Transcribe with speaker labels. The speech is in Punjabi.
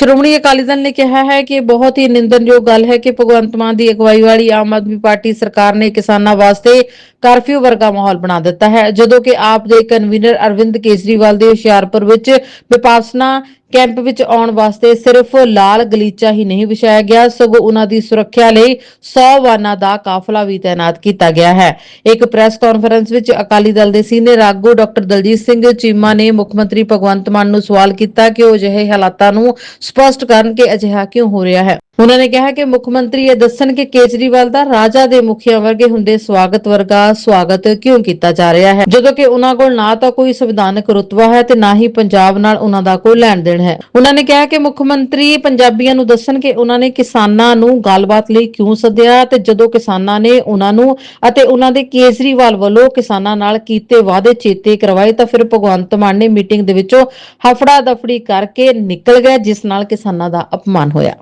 Speaker 1: ਸ਼੍ਰੋਮਣੀ ਅਕਾਲੀ ਦਲ ਨੇ ਕਿਹਾ ਹੈ ਕਿ ਬਹੁਤ ਹੀ ਨਿੰਦਨਯੋਗ ਗੱਲ ਹੈ ਕਿ ਭਗਵੰਤ ਮਾਨ ਦੀ ਅਗਵਾਈ ਵਾਲੀ ਆਮ ਆਦਮੀ ਪਾਰਟੀ ਸਰਕਾਰ ਨੇ ਕਿਸਾਨਾਂ ਵਾਸਤੇ ਕਰਫਿਊ ਵਰਗਾ ਮਾਹੌਲ ਬਣਾ ਦਿੱਤਾ ਹੈ, ਜਦੋਂ ਕਿ ਆਪ ਦੇ ਕਨਵੀਨਰ ਅਰਵਿੰਦ ਕੇਜਰੀਵਾਲ ਦੇ ਹੁਸ਼ਿਆਰਪੁਰ ਵਿੱਚ ਵਿਪਾਸਨਾ ਕੈਂਪ ਵਿੱਚ ਆਉਣ ਵਾਸਤੇ ਸਿਰਫ ਲਾਲ ਗਲੀਚਾ ਹੀ ਨਹੀਂ ਵਿਛਾਇਆ ਗਿਆ, ਸਗੋਂ ਉਹਨਾਂ ਦੀ ਸੁਰੱਖਿਆ ਲਈ 100 ਵਾਹਨਾਂ ਦਾ ਕਾਫਲਾ ਵੀ ਤਾਇਨਾਤ ਕੀਤਾ ਗਿਆ ਹੈ। ਇੱਕ ਪ੍ਰੈਸ ਕਾਨਫਰੰਸ ਵਿੱਚ ਅਕਾਲੀ ਦਲ ਦੇ ਸੀਨੀਅਰ ਆਗੂ ਡਾਕਟਰ ਦਲਜੀਤ ਸਿੰਘ ਚੀਮਾ ਨੇ ਮੁੱਖ ਮੰਤਰੀ ਭਗਵੰਤ ਮਾਨ ਨੂੰ ਸਵਾਲ ਕੀਤਾ ਕਿ ਉਹ ਅਜਿਹੇ ਹਾਲਾਤਾਂ ਨੂੰ ਸਪਸ਼ਟ ਕਰਨ ਕਿ ਅਜਿਹਾ ਕਿਉਂ ਹੋ ਰਿਹਾ ਹੈ। ਉਹਨਾਂ ਨੇ ਕਿਹਾ ਕਿ ਮੁੱਖ ਮੰਤਰੀ ਇਹ ਦੱਸਣ ਕਿ ਕੇਜਰੀਵਾਲ ਦਾ ਰਾਜਾ ਦੇ ਮੁਖੀਆਂ ਵਰਗੇ ਹੁੰਦੇ ਸਵਾਗਤ ਵਰਗਾ ਸਵਾਗਤ ਕਿਉਂ ਕੀਤਾ ਜਾ ਰਿਹਾ ਹੈ? ਜਦੋਂ ਕਿ ਉਹਨਾਂ ਕੋਲ ਨਾ ਤਾਂ ਕੋਈ ਸੰਵਿਧਾਨਕ ਰੁਤਬਾ ਹੈ ਤੇ ਨਾ ਹੀ ਪੰਜਾਬ ਨਾਲ ਉਹਨਾਂ ਦਾ ਕੋਈ ਲੈਣ ਦੇਣ ਹੈ। ਉਹਨਾਂ ਨੇ ਕਿਹਾ ਕਿ ਮੁੱਖ ਮੰਤਰੀ ਪੰਜਾਬੀਆਂ ਨੂੰ ਦੱਸਣ ਕਿ ਉਹਨਾਂ ਨੇ ਕਿਸਾਨਾਂ ਨੂੰ ਗੱਲਬਾਤ ਲਈ ਕਿਉਂ ਸੱਦਿਆ ਤੇ ਜਦੋਂ ਕਿਸਾਨਾਂ ਨੇ ਉਹਨਾਂ ਨੂੰ ਅਤੇ ਉਹਨਾਂ ਦੇ ਕੇਜਰੀਵਾਲ ਵੱਲੋਂ ਕਿਸਾਨਾਂ ਨਾਲ ਕੀਤੇ ਵਾਅਦੇ ਚੇਤੇ ਕਰਵਾਏ ਤਾਂ ਫਿਰ ਭਗਵੰਤ ਮਾਨ ਨੇ ਮੀਟਿੰਗ ਦੇ ਵਿੱਚੋਂ ਹਫੜਾ ਦਫੜੀ ਕਰਕੇ ਨਿਕਲ ਗਏ, ਜਿਸ ਨਾਲ ਕਿਸਾਨਾਂ ਦਾ ਅਪਮਾਨ ਹੋਇਆ।